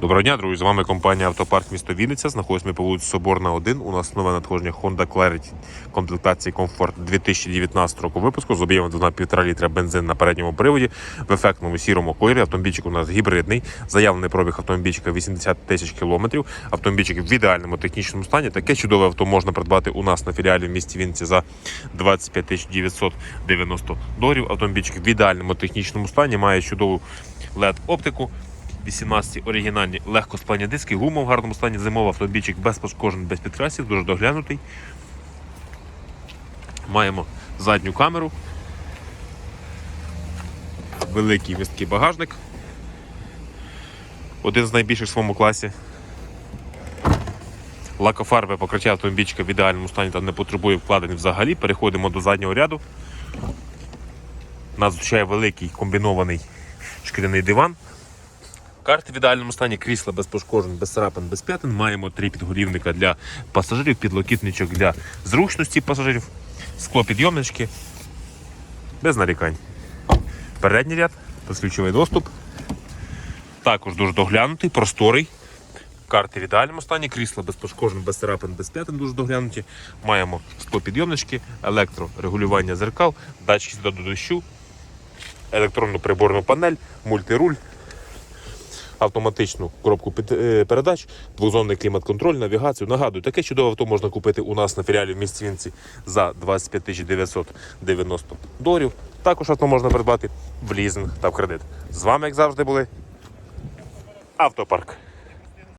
Доброго дня, друзі. З вами компанія Автопарк місто Вінниця. Знаходимося ми по вулиці Соборна 1. У нас нове надходження Honda Clarity комплектації Comfort 2019 року випуску з об'ємом 2,5 літра бензин на передньому приводі в ефектному сірому кольорі. Автомобільчик у нас гібридний. Заявлений пробіг автомобільчика 80 тисяч кілометрів. Автомобільчик в ідеальному технічному стані. Таке чудове авто можна придбати у нас на філіалі в місті Вінниці за 25 тисяч 990 доларів. Автомобільчик в ідеальному технічному стані має чудову LED-оптику. 18 оригінальні легкосплавні диски, гума в гарному стані, зимовий автомобільчик без пошкоджень, без підкрасів, дуже доглянутий. Маємо задню камеру, великий місткий багажник. Один з найбільших в своєму класі. Лакофарбе покриття автомобільчика в ідеальному стані та не потребує вкладень взагалі. Переходимо до заднього ряду. Нас зустрічає великий комбінований шкіряний диван. Карти в ідеальному стані, крісла без пошкоджень, без царапин, без п'ятин. Маємо три підголівника для пасажирів, підлокітничок для зручності пасажирів, склопідйомнички. Без нарікань. Передній ряд, безключовий доступ. Також дуже доглянутий, просторий. Карти в ідеальному стані, крісла без пошкоджень, без царапин, без п'ятин дуже доглянуті. Маємо склопідйомнички, електрорегулювання зеркал, датчики до дощу, електронну приборну панель, мультируль автоматичну коробку е, передач, двозонний клімат-контроль, навігацію. Нагадую, таке чудове авто можна купити у нас на філіалі в місті Вінці за 25 тисяч 990 доларів. Також авто можна придбати в лізинг та в кредит. З вами, як завжди, були Автопарк.